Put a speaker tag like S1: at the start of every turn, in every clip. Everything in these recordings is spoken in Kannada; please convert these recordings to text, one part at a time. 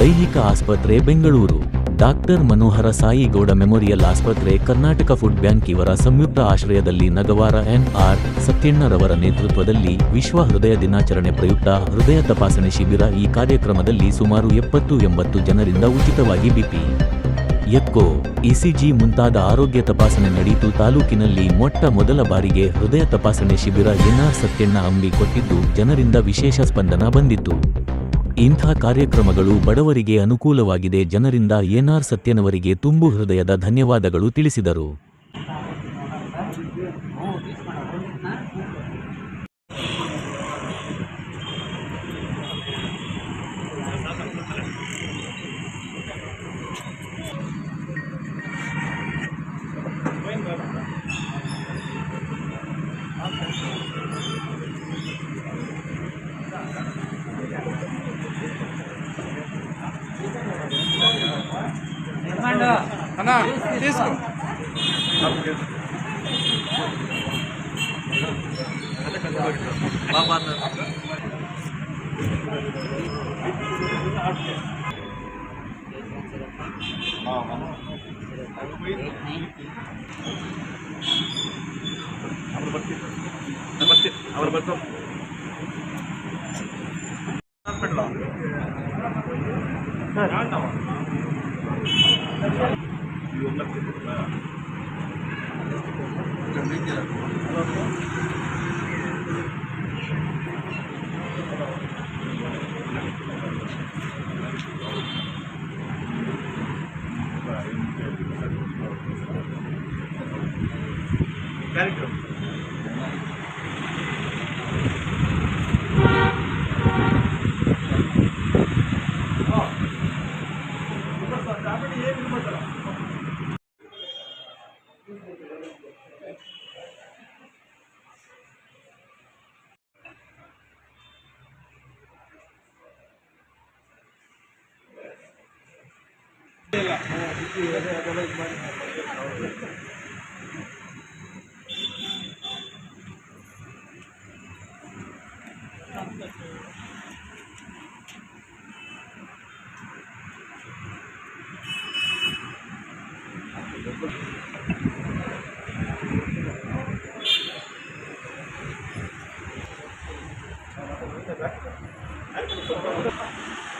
S1: ದೈಹಿಕ ಆಸ್ಪತ್ರೆ ಬೆಂಗಳೂರು. ಡಾಕ್ಟರ್ ಮನೋಹರ ಸಾಯಿಗೌಡ ಮೆಮೋರಿಯಲ್ ಆಸ್ಪತ್ರೆ ಕರ್ನಾಟಕ ಫುಡ್ ಬ್ಯಾಂಕ್ ಇವರ ಸಂಯುಕ್ತ ಆಶ್ರಯದಲ್ಲಿ ನಗವಾರ ಎನ್ಆರ್ ಸತ್ಯಣ್ಣರವರ ನೇತೃತ್ವದಲ್ಲಿ ವಿಶ್ವ ಹೃದಯ ದಿನಾಚರಣೆ ಪ್ರಯುಕ್ತ ಹೃದಯ ತಪಾಸಣೆ ಶಿಬಿರ ಈ ಕಾರ್ಯಕ್ರಮದಲ್ಲಿ ಸುಮಾರು ಎಪ್ಪತ್ತು ಎಂಬತ್ತು ಜನರಿಂದ ಉಚಿತವಾಗಿ ಬಿಪಿ. ಎಕ್ಕೋ ಇಸಿಜಿ ಮುಂತಾದ ಆರೋಗ್ಯ ತಪಾಸಣೆ ನಡೆಯಿತು. ತಾಲೂಕಿನಲ್ಲಿ ಮೊಟ್ಟ ಮೊದಲ ಬಾರಿಗೆ ಹೃದಯ ತಪಾಸಣೆ ಶಿಬಿರ ಎನ್ಆರ್ ಸತ್ಯಣ್ಣ ಅಂಬಿ ಕೊಟ್ಟಿದ್ದು ಜನರಿಂದ ವಿಶೇಷ ಸ್ಪಂದನ ಬಂದಿತ್ತು. ಇಂಥ ಕಾರ್ಯಕ್ರಮಗಳು ಬಡವರಿಗೆ ಅನುಕೂಲವಾಗಿದೆ ಜನರಿಂದ ಎನ್ಆರ್ ಸತ್ಯನವರಿಗೆ ತುಂಬು ಹೃದಯದ ಧನ್ಯವಾದಗಳು ತಿಳಿಸಿದರು.
S2: తీసుకో ಅವ್ರು ಬರ್ತಾವ ಕಾರ್ಯಕ್ರಮ ಈಗ Thank you.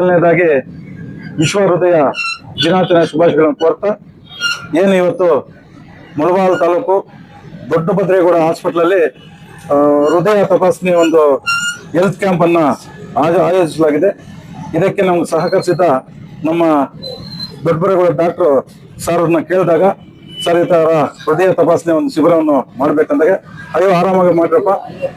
S3: ಮೊದಲನೇದಾಗಿ ವಿಶ್ವ ಹೃದಯ ದಿನಾಚರಣೆ ಶುಭಾಶಯಗಳನ್ನು ಕೋರ್ತಾ ಏನು ಇವತ್ತು ಮುಳಬಾಲ್ ತಾಲೂಕು ದೊಡ್ಡಭದ್ರೇಗೌಡ ಹಾಸ್ಪಿಟ್ಲಲ್ಲಿ ಆ, ಹೃದಯ ತಪಾಸಣೆ ಒಂದು ಹೆಲ್ತ್ ಕ್ಯಾಂಪನ್ನು ಆಯೋ- ಆಯೋಜಿಸಲಾಗಿದೆ. ಇದಕ್ಕೆ ನಮ್ಗೆ ಸಹಕರಿಸಿದ ನಮ್ಮ ದೊಡ್ಡಬರೇಗೌಡ ಡಾಕ್ಟ್ರು ಸರ್ ಅವ್ರನ್ನ ಕೇಳಿದಾಗ ಸರ್ ತರ ಹೃದಯ ತಪಾಸಣೆ ಒಂದು ಶಿಬಿರವನ್ನು ಮಾಡ್ಬೇಕಂದಾಗ ಅಯ್ಯೋ, ಆರಾಮಾಗಿ ಮಾಡ್ರಪ್ಪ.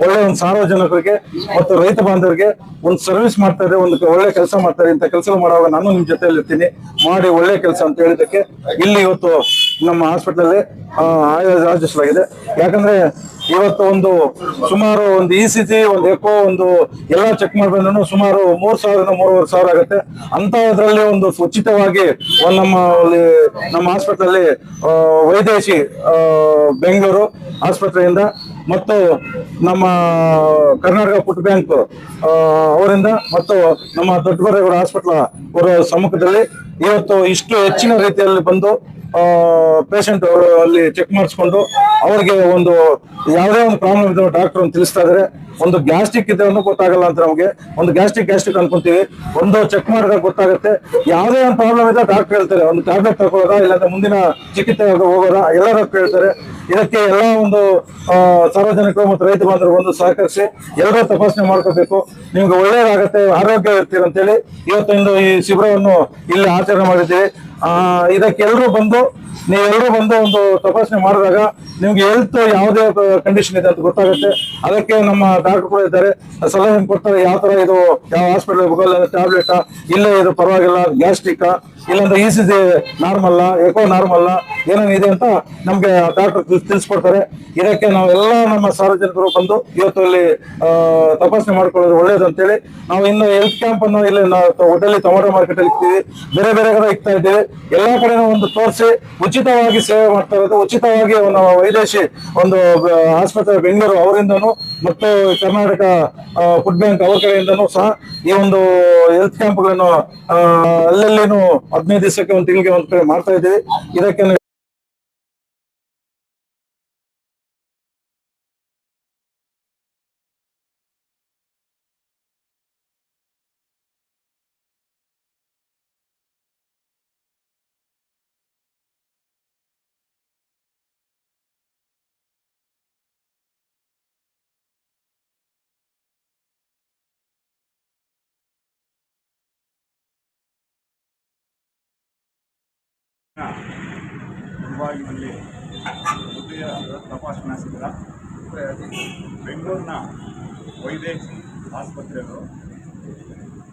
S3: ಒಳ್ಳೆ ಒಂದು ಸಾರ್ವಜನಿಕರಿಗೆ ಮತ್ತು ರೈತ ಬಾಂಧವರಿಗೆ ಒಂದು ಸರ್ವಿಸ್ ಮಾಡ್ತಾ ಇದ್ರೆ, ಒಂದು ಒಳ್ಳೆ ಕೆಲಸ ಮಾಡ್ತಾರೆ ಇಂಥ ಕೆಲಸ ಮಾಡುವಾಗ ನಾನು ನಿಮ್ ಜೊತೆಯಲ್ಲಿ ಇರ್ತೀನಿ ಮಾಡಿ ಒಳ್ಳೆ ಕೆಲಸ ಅಂತ ಹೇಳಿದಕ್ಕೆ ಇಲ್ಲಿ ಇವತ್ತು ನಮ್ಮ ಹಾಸ್ಪಿಟಲ್ ಆಯೋಜಿಸಲಾಗಿದೆ. ಯಾಕಂದ್ರೆ ಇವತ್ತು ಒಂದು ಸುಮಾರು ಒಂದು ಇ ಸಿ ಜಿ ಒಂದು ಎಕೋ ಒಂದು ಎಲ್ಲ ಚೆಕ್ ಮಾಡ್ಬಂದ್ರೂ ಸುಮಾರು ಮೂರ್ ಸಾವಿರದಿಂದ ಮೂರುವರೆ ಸಾವಿರ ಆಗುತ್ತೆ. ಅಂತಹದ್ರಲ್ಲಿ ಒಂದು ಉಚಿತವಾಗಿ ಒಂದು ನಮ್ಮ ಅಲ್ಲಿ ನಮ್ಮ ಹಾಸ್ಪಿಟಲ್ ವೈದೇಶಿ ಆ, ಬೆಂಗಳೂರು ಆಸ್ಪತ್ರೆಯಿಂದ ಮತ್ತು ನಮ್ಮ ಕರ್ನಾಟಕ ಫುಡ್ ಬ್ಯಾಂಕ್ ಅವರಿಂದ ಮತ್ತು ನಮ್ಮ ದೊಡ್ಡಬರೇಗೌಡ ಹಾಸ್ಪಿಟಲ್ ಅವರ ಸಮ್ಮುಖದಲ್ಲಿ ಇವತ್ತು ಇಷ್ಟು ಹೆಚ್ಚಿನ ರೀತಿಯಲ್ಲಿ ಬಂದು ಪೇಷಂಟ್ ಅಲ್ಲಿ ಚೆಕ್ ಮಾಡಿಸ್ಕೊಂಡು ಅವ್ರಿಗೆ ಒಂದು ಯಾವುದೇ ಒಂದು ಪ್ರಾಬ್ಲಮ್ ಇದ್ದಾವೆ ಡಾಕ್ಟರ್ ತಿಳಿಸ್ತಾ ಇದ್ರೆ. ಒಂದು ಗ್ಯಾಸ್ಟ್ರಿಕ್ ಇದೆ ಅನ್ನೋ ಗೊತ್ತಾಗಲ್ಲ ಅಂತ ನಮಗೆ. ಒಂದು ಗ್ಯಾಸ್ಟ್ರಿಕ್ ಗ್ಯಾಸ್ಟ್ರಿಕ್ ಅನ್ಕೊಂತೀವಿ. ಒಂದು ಚೆಕ್ ಮಾಡಿದಾಗ ಗೊತ್ತಾಗುತ್ತೆ. ಯಾವುದೇ ಒಂದು ಪ್ರಾಬ್ಲಮ್ ಇದೆ ಡಾಕ್ಟರ್ ಹೇಳ್ತಾರೆ. ಒಂದು ಟ್ಯಾಬ್ಲೆಟ್ ತಗೊಳ್ಳೋದಾ, ಇಲ್ಲಾಂದ್ರೆ ಮುಂದಿನ ಚಿಕಿತ್ಸೆ ಹೋಗೋದ ಎಲ್ಲ ಎಲ್ಲರೂ ಹೇಳ್ತಾರೆ ಇದಕ್ಕೆ ಎಲ್ಲ ಒಂದು ಸಾರ್ವಜನಿಕರು ಮತ್ತು ರೈತ ಬಾಂಧವರು ಬಂದು ಸಹಕರಿಸಿ ಎಲ್ಲರೂ ತಪಾಸಣೆ ಮಾಡ್ಕೋಬೇಕು. ನಿಮ್ಗೆ ಒಳ್ಳೇದಾಗತ್ತೆ, ಆರೋಗ್ಯ ಇರ್ತೀರಂತೇಳಿ ಇವತ್ತಿಂದ ಈ ಶಿಬಿರವನ್ನು ಇಲ್ಲಿ ಆಚರಣೆ ಮಾಡಿದ್ದೀವಿ. ಇದಕ್ಕೆ ಎಲ್ಲರೂ ಬಂದು ನೀವೆಲ್ಲರೂ ಬಂದು ಒಂದು ತಪಾಸಣೆ ಮಾಡಿದಾಗ ನಿಮ್ಗೆ ಹೆಲ್ತ್ ಯಾವುದೇ ಕಂಡೀಷನ್ ಇದೆ ಅಂತ ಗೊತ್ತಾಗುತ್ತೆ. ಅದಕ್ಕೆ ನಮ್ಮ ಡಾಕ್ಟರ್ ಕೂಡ ಇದ್ದಾರೆ. ಸಲಹೆ ಕೊಡ್ತಾರೆ? ಯಾವ ತರ ಇದು ಯಾವ ಹಾಸ್ಪಿಟಲ್ ಟ್ಯಾಬ್ಲೆಟ್ ಇಲ್ಲ ಇದು ಪರವಾಗಿಲ್ಲ, ಗ್ಯಾಸ್ಟ್ರಿಕ್ ಇಲ್ಲಾಂದ್ರೆ ಇ ಸಿ ಜಿ ನಾರ್ಮಲ್ಲ ಎಕೋ ನಾರ್ಮಲ್ಲ ಏನೇನಿದೆ ಅಂತ ನಮಗೆ ಡಾಕ್ಟರ್ ತಿಳಿಸ್ಕೊಡ್ತಾರೆ. ಇದಕ್ಕೆ ನಾವೆಲ್ಲ ನಮ್ಮ ಸಾರ್ವಜನಿಕರು ಬಂದು ಇವತ್ತು ಇಲ್ಲಿ ತಪಾಸಣೆ ಮಾಡ್ಕೊಳ್ಳೋದು ಒಳ್ಳೇದು ಅಂತೇಳಿ ನಾವು ಇನ್ನು ಹೆಲ್ತ್ ಕ್ಯಾಂಪ್ ಅನ್ನು ಇಲ್ಲಿ ಹೋಟೆಲ್ ಟೊಮೊಟೊ ಮಾರ್ಕೆಟ್ ಅಲ್ಲಿ ಇಕ್ತೀವಿ. ಬೇರೆ ಬೇರೆ ಕಡೆ ಇಕ್ತಾ ಇದ್ದೀವಿ. ಎಲ್ಲ ಕಡೆ ಒಂದು ತೋರಿಸಿ, ಉಚಿತವಾಗಿ ಸೇವೆ ಮಾಡ್ತಾ ಇರೋದು. ಉಚಿತವಾಗಿ ನಾವು ವೈದೇಶಿ ಒಂದು ಆಸ್ಪತ್ರೆ ಬೆಂಗಳೂರು ಅವರಿಂದನೂ ಮತ್ತು ಕರ್ನಾಟಕ ಫುಡ್ ಬ್ಯಾಂಕ್ ಅವ್ರ ಕಡೆಯಿಂದನೂ ಸಹ ಈ ಒಂದು ಹೆಲ್ತ್ ಕ್ಯಾಂಪ್ಗಳನ್ನು ಅಲ್ಲಲ್ಲೇನು ಹದಿನೈದು ದಿವಸಕ್ಕೆ ಒಂದು ತಿಂಗಳಿಗೆ ಒಂದು ಕಡೆ ಮಾಡ್ತಾ ಇದ್ದೀವಿ. ಇದಕ್ಕೆ
S4: ವಿಭಾಗದಲ್ಲಿ ಹೃದಯ ತಪಾಸಣಾ ಶಿಬಿರ ಬೆಂಗಳೂರಿನ ವೈದೇಶಿ ಆಸ್ಪತ್ರೆಗಳು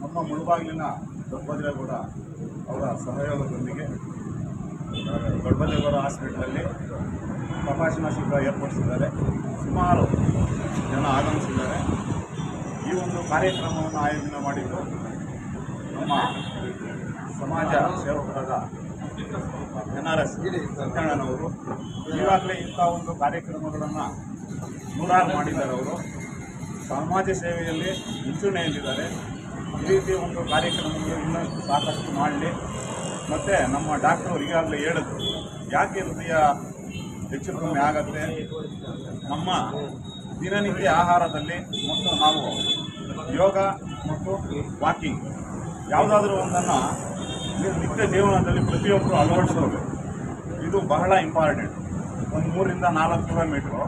S4: ನಮ್ಮ ಮುಳುಬಾಗಿಲಿನ ದೊಡ್ಡಭದ್ರೇಗೌಡ ಅವರ ಸಹಯೋಗದೊಂದಿಗೆ ದೊಡ್ಡಭದ್ರೇಗೌಡ ಹಾಸ್ಪಿಟಲಲ್ಲಿ ತಪಾಸಣಾ ಶಿಬಿರ ಏರ್ಪಡಿಸಿದ್ದಾರೆ. ಸುಮಾರು ಜನ ಆಗಮಿಸಿದ್ದಾರೆ. ಈ ಒಂದು ಕಾರ್ಯಕ್ರಮವನ್ನು ಆಯೋಜನೆ ಮಾಡಿದ್ದು ನಮ್ಮ ಸಮಾಜ ಸೇವಕರಾದ ಎನ್ ಆರ್ ಎಸ್ ಸತ್ಯಣ್ಣನವರು ಈಗಾಗಲೇ ಇಂಥ ಒಂದು ಕಾರ್ಯಕ್ರಮಗಳನ್ನು ನೂರಾರು ಮಾಡಿದ್ದಾರೆ ಅವರು. ಸಮಾಜ ಸೇವೆಯಲ್ಲಿ ಮುಂಚೂಣಿಯಲ್ಲಿದ್ದಾರೆ. ಈ ರೀತಿ ಒಂದು ಕಾರ್ಯಕ್ರಮಗಳು ಇನ್ನಷ್ಟು ಸಾಕಷ್ಟು ಮಾಡಲಿ. ಮತ್ತು ನಮ್ಮ ಡಾಕ್ಟರ್ ಈಗಾಗಲೇ ಹೇಳಿದ್ರು, ಯಾಕೆ ಹೃದಯ ಹೆಚ್ಚು ಕಮ್ಮಿ ಆಗತ್ತೆ? ನಮ್ಮ ದಿನನಿತ್ಯ ಆಹಾರದಲ್ಲಿ ಮತ್ತು ನಾವು ಯೋಗ ಮತ್ತು ವಾಕಿಂಗ್, ಯಾವುದಾದ್ರೂ ಒಂದನ್ನು ನಿತ್ಯ ಜೀವನದಲ್ಲಿ ಪ್ರತಿಯೊಬ್ಬರು ಅಳವಡಿಸೋದು ಇದು ಬಹಳ ಇಂಪಾರ್ಟೆಂಟ್ ಒಂದು ಮೂರಿಂದ ನಾಲ್ಕು ಕಿಲೋಮೀಟ್ರು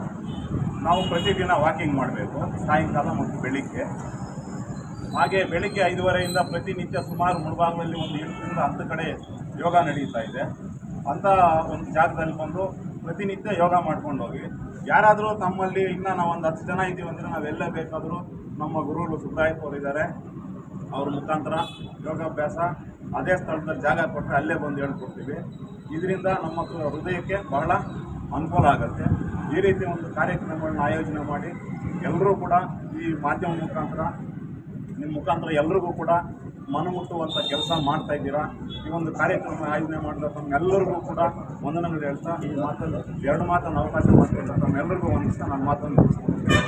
S4: ನಾವು ಪ್ರತಿದಿನ ವಾಕಿಂಗ್ ಮಾಡಬೇಕು, ಸಾಯಂಕಾಲ ಮತ್ತು ಬೆಳಿಗ್ಗೆ. ಹಾಗೆ ಬೆಳಿಗ್ಗೆ ಐದುವರೆಯಿಂದ ಪ್ರತಿನಿತ್ಯ ಸುಮಾರು ಮುಳುಭಾಗದಲ್ಲಿ ಒಂದು ಎಂಟರಿಂದ ಹತ್ತು ಕಡೆ ಯೋಗ ನಡೀತಾ ಇದೆ. ಅಂಥ ಒಂದು ಜಾಗದಲ್ಲಿ ಬಂದು ಪ್ರತಿನಿತ್ಯ ಯೋಗ ಮಾಡ್ಕೊಂಡು ಹೋಗಿ ಯಾರಾದರೂ ತಮ್ಮಲ್ಲಿ ಇನ್ನು ನಾವು ಒಂದು ಹತ್ತು ಜನ ಇದ್ದೀವಿ ಅಂದರೆ ನಾವೆಲ್ಲ ಬೇಕಾದರೂ ನಮ್ಮ ಗುರುಗಳು ಸುಬ್ರಾಯಪ್ಪ ಅವ್ರ ಮುಖಾಂತರ ಯೋಗಾಭ್ಯಾಸ ಅದೇ ಸ್ಥಳದಲ್ಲಿ ಜಾಗ ಕೊಟ್ಟರೆ ಅಲ್ಲೇ ಬಂದು ಹೇಳ್ಕೊಡ್ತೀವಿ. ಇದರಿಂದ ನಮ್ಮ ಹೃದಯಕ್ಕೆ ಬಹಳ ಅನುಕೂಲ ಆಗುತ್ತೆ. ಈ ರೀತಿ ಒಂದು ಕಾರ್ಯಕ್ರಮಗಳನ್ನ ಆಯೋಜನೆ ಮಾಡಿ ಎಲ್ಲರೂ ಕೂಡ ಈ ಮಾಧ್ಯಮ ಮುಖಾಂತರ, ನಿಮ್ಮ ಮುಖಾಂತರ ಎಲ್ರಿಗೂ ಕೂಡ ಮನಮುಟ್ಟುವಂಥ ಕೆಲಸ ಮಾಡ್ತಾ ಇದ್ದೀರಾ? ಈ ಒಂದು ಕಾರ್ಯಕ್ರಮ ಆಯೋಜನೆ ಮಾಡಿದ ತಮ್ಮೆಲ್ಲರಿಗೂ ಕೂಡ ವಂದನೆಗಳು ಹೇಳ್ತಾ ಈ ಮಾತನ್ನು, ಎರಡು ಮಾತನ್ನು ಅವಕಾಶ ಮಾಡಿಕೊಟ್ಟ ತಮ್ಮೆಲ್ಲರಿಗೂ ಒಂದು ನಾನು ಮಾತನ್ನು ಮುಗಿಸ್ಕೊಳ್ತೀನಿ.